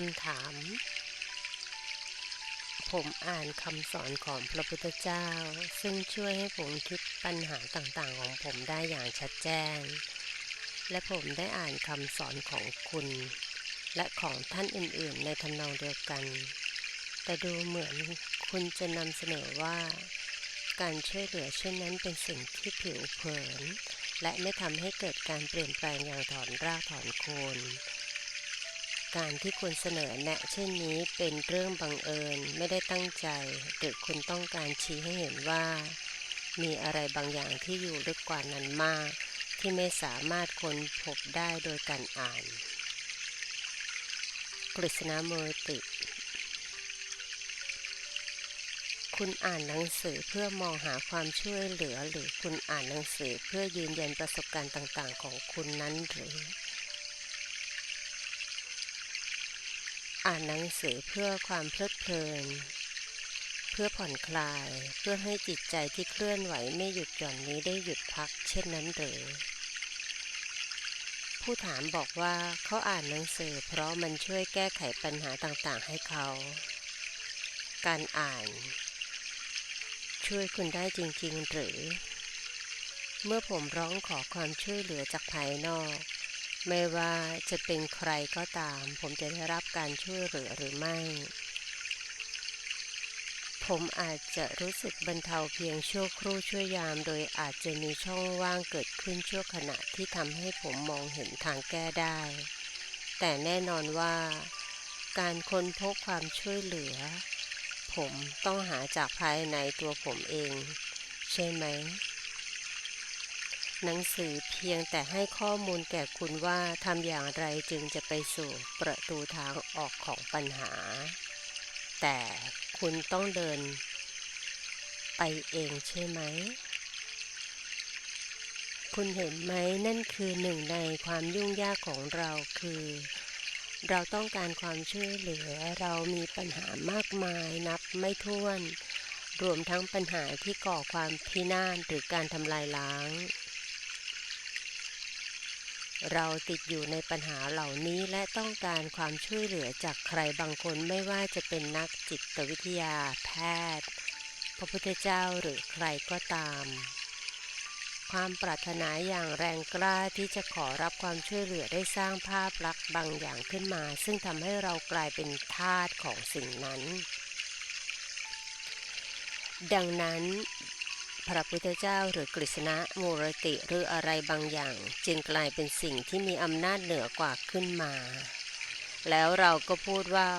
คำถาม ผมอ่านคำสอนของพระพุทธเจ้า ซึ่งช่วยให้ผมคิดปัญหาต่างๆ ของผมได้อย่างชัดแจ้ง และผมได้อ่านคำสอนของคุณ และของท่านอื่นๆ ในทำนองเดียวกัน แต่ดูเหมือนคุณจะนำเสนอว่า การช่วยเหลือเช่นนั้นเป็นสิ่งที่ผิวเผิน และไม่ทำให้เกิดการเปลี่ยนแปลงอย่างถอนรากถอนโคน การที่คุณเสนอแนะเช่นนี้เป็นเรื่องบังเอิญไม่ได้ตั้งใจ หรือคุณต้องการชี้ให้เห็นว่า มีอะไรบางอย่างที่อยู่ลึกกว่านั้นมาก ที่ไม่สามารถค้นพบได้โดยการอ่าน กฤษณโมติ คุณอ่านหนังสือเพื่อมองหาความช่วยเหลือ หรือคุณอ่านหนังสือเพื่อยืนยันประสบการณ์ต่าง ๆ ของคุณนั้นหรือ อ่านหนังสือเพื่อความเพลิดเพลิน เพื่อผ่อนคลาย เพื่อให้จิตใจที่เคลื่อนไหวไม่หยุดหย่อนนี้ได้หยุดพัก เช่นนั้นหรือ ผู้ถามบอกว่าเขาอ่านหนังสือ เพราะมันช่วยแก้ไขปัญหาต่างๆ ให้เขา การอ่าน ช่วยคุณได้จริงๆ หรือ เมื่อผมร้องขอความช่วยเหลือจากภายนอก ไม่ว่าจะเป็นใครก็ตาม ผมจะได้รับการช่วยเหลือหรือไม่ ผมอาจจะรู้สึกบรรเทาเพียงชั่วครู่ชั่วยาม โดยอาจจะมีช่องว่างเกิดขึ้นชั่วขณะที่ทำให้ผมมองเห็นทางแก้ได้ แต่แน่นอนว่า การค้นพบความช่วยเหลือ ผมต้องหาจากภายในตัวผมเอง ใช่ไหม หนังสือเพียงแต่ให้ข้อมูลแก่คุณว่าทำอย่างไรจึงจะไปสู่ประตูทางออกของปัญหา แต่คุณต้องเดิน ไปเองใช่ไหม คุณเห็นไหมนั่นคือหนึ่งในความยุ่งยากของเราคือ เราต้องการความช่วยเหลือเรามีปัญหามากมายนับไม่ถ้วน รวมทั้งปัญหาที่ก่อความพินาศหรือการทำลายล้าง เราติดอยู่ในปัญหาเหล่านี้และต้องการความช่วยเหลือจากใครบางคนไม่ว่าจะเป็นนักจิตวิทยาแพทย์ พระพุทธเจ้าหรือใครก็ตาม ความปรารถนาอย่างแรงกล้าที่จะขอรับความช่วยเหลือได้สร้างภาพลักษณ์บางอย่างขึ้นมา ซึ่งทำให้เรากลายเป็นทาสของสิ่งนั้น ดังนั้น พระพุทธเจ้าหรือกฤษณะโมรติหรืออะไรบางอย่าง จึงกลายเป็นสิ่งที่มีอำนาจเหนือกว่าขึ้นมา แล้วเราก็พูดว่า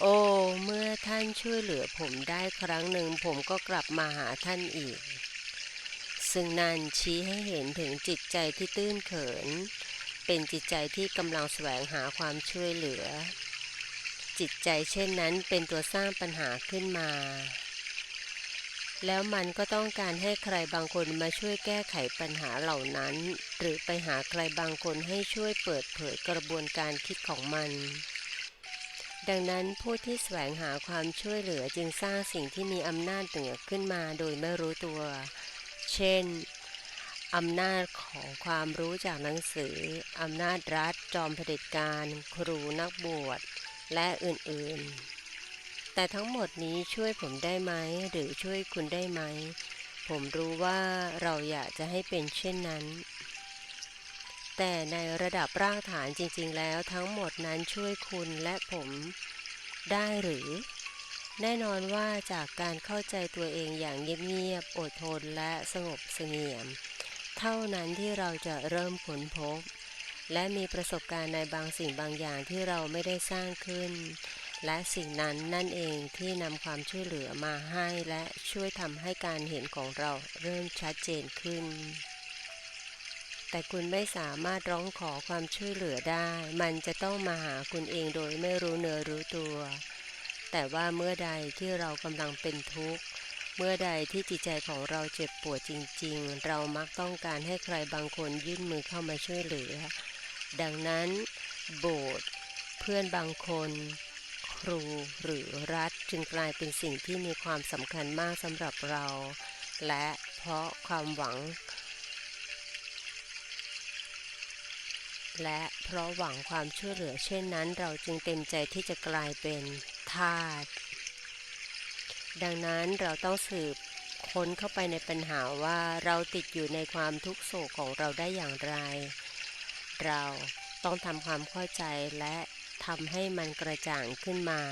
โอ้ เมื่อท่านช่วยเหลือผมได้ครั้งหนึ่งผมก็กลับมาหาท่านอีก ซึ่งนั่นชี้ให้เห็นถึงจิตใจที่ตื้นเขิน เป็นจิตใจที่กำลังแสวงหาความช่วยเหลือ จิตใจเช่นนั้นเป็นตัวสร้างปัญหาขึ้นมา แล้วมันก็ต้องการให้ใครบางคนมาช่วยแก้ไขปัญหาเหล่านั้น หรือไปหาใครบางคนให้ช่วยเปิดเผยกระบวนการคิดของมัน ดังนั้นผู้ที่แสวงหาความช่วยเหลือจึงสร้างสิ่งที่มีอำนาจเหนือขึ้นมาโดยไม่รู้ตัว เช่นอำนาจของความรู้จากหนังสือ อำนาจรัฐ จอมเผด็จการ ครูนักบวช และอื่นๆ แต่ทั้งหมดนี้ช่วยผมได้ไหมหรือช่วยคุณได้ไหม ผมรู้ว่าเราอยากจะให้เป็นเช่นนั้น แต่ในระดับรากฐานจริง ๆ แล้วทั้งหมดนั้นช่วยคุณและผมได้หรือ แน่นอนว่าจากการเข้าใจตัวเองอย่างเงียบๆอดทนและสงบเสงี่ยม เท่านั้นที่เราจะเริ่มค้นพบ และมีประสบการณ์ในบางสิ่งบางอย่างที่เราไม่ได้สร้างขึ้น และสิ่งนั้นนั่นเองที่นำความช่วยเหลือมาให้และช่วยทำให้การเห็นของเราเริ่มชัดเจนขึ้น แต่คุณไม่สามารถร้องขอความช่วยเหลือได้ มันจะต้องมาหาคุณเองโดยไม่รู้เนื้อรู้ตัว แต่ว่าเมื่อใดที่เรากำลังเป็นทุกข์ เมื่อใดที่จิตใจของเราเจ็บปวดจริง ๆ เรามักต้องการให้ใครบางคนยื่นมือเข้ามาช่วยเหลือ ดังนั้น โบสถ์เพื่อนบางคน ครูหรือรัฐจึงกลายเป็นสิ่งที่มีความสำคัญมากสำหรับเรา และเพราะความหวัง และเพราะหวังความช่วยเหลือเช่นนั้น เราจึงเต็มใจที่จะกลายเป็นทาสดังนั้นเราต้องสืบค้นเข้าไปในปัญหาว่าเราติดอยู่ในความทุกข์โศกของเราได้อย่างไร เราต้องทำความเข้าใจและ ทำให้มันกระจ่างขึ้นมา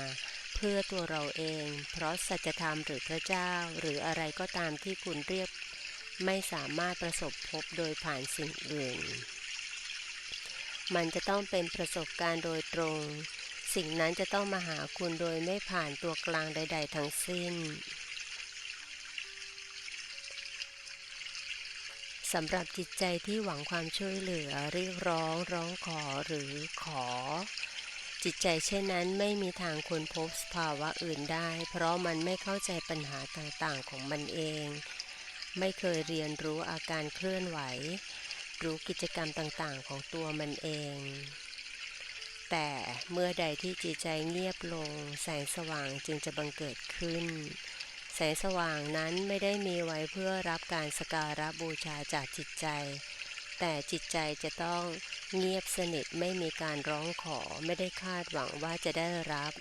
เพื่อตัวเราเอง เพราะสัจธรรมหรือพระเจ้า หรืออะไรก็ตามที่คุณเรียก ไม่สามารถประสบพบโดยผ่านสิ่งอื่น มันจะต้องเป็นประสบการณ์โดยตรง สิ่งนั้นจะต้องมาหาคุณโดยไม่ผ่านตัวกลางใด ๆ ทั้งสิ้นสำหรับจิตใจที่หวังความช่วยเหลือเรียกร้องร้องขอหรือขอ จิตใจเช่นนั้นไม่มีทางค้นพบสภาวะอื่นได้ เพราะมันไม่เข้าใจปัญหาต่างๆของมันเอง ไม่เคยเรียนรู้อาการเคลื่อนไหว รู้กิจกรรมต่างๆของตัวมันเอง แต่เมื่อใดที่จิตใจเงียบลง แสงสว่างจึงจะบังเกิดขึ้น แสงสว่างนั้นไม่ได้มีไว้เพื่อรับการสการะบูชาจากจิตใจ แต่จิตใจจะต้อง เงียบสนิทไม่มีการร้องขอไม่ได้คาดหวังว่าจะได้รับ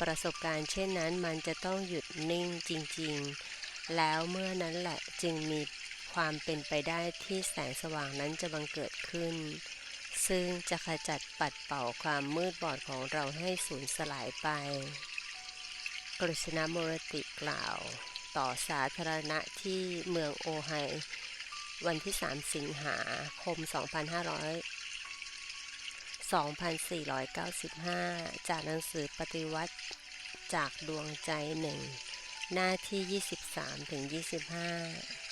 ประสบการณ์เช่นนั้นมันจะต้องหยุดนิ่งจริงๆ แล้วเมื่อนั้นแหละจึงมีความเป็นไปได้ที่แสงสว่างนั้นจะบังเกิดขึ้น ซึ่งจะขจัดปัดเป่าความมืดบอดของเราให้สูญสลายไป กฤษณมรติกล่าว ต่อสาธารณะที่เมืองโอไฮวันที่ 3 สิงหาคม 2500 2495 จากหนังสือปฏิวัติจากดวงใจหนึ่ง หน้าที่ 23-25ถึง25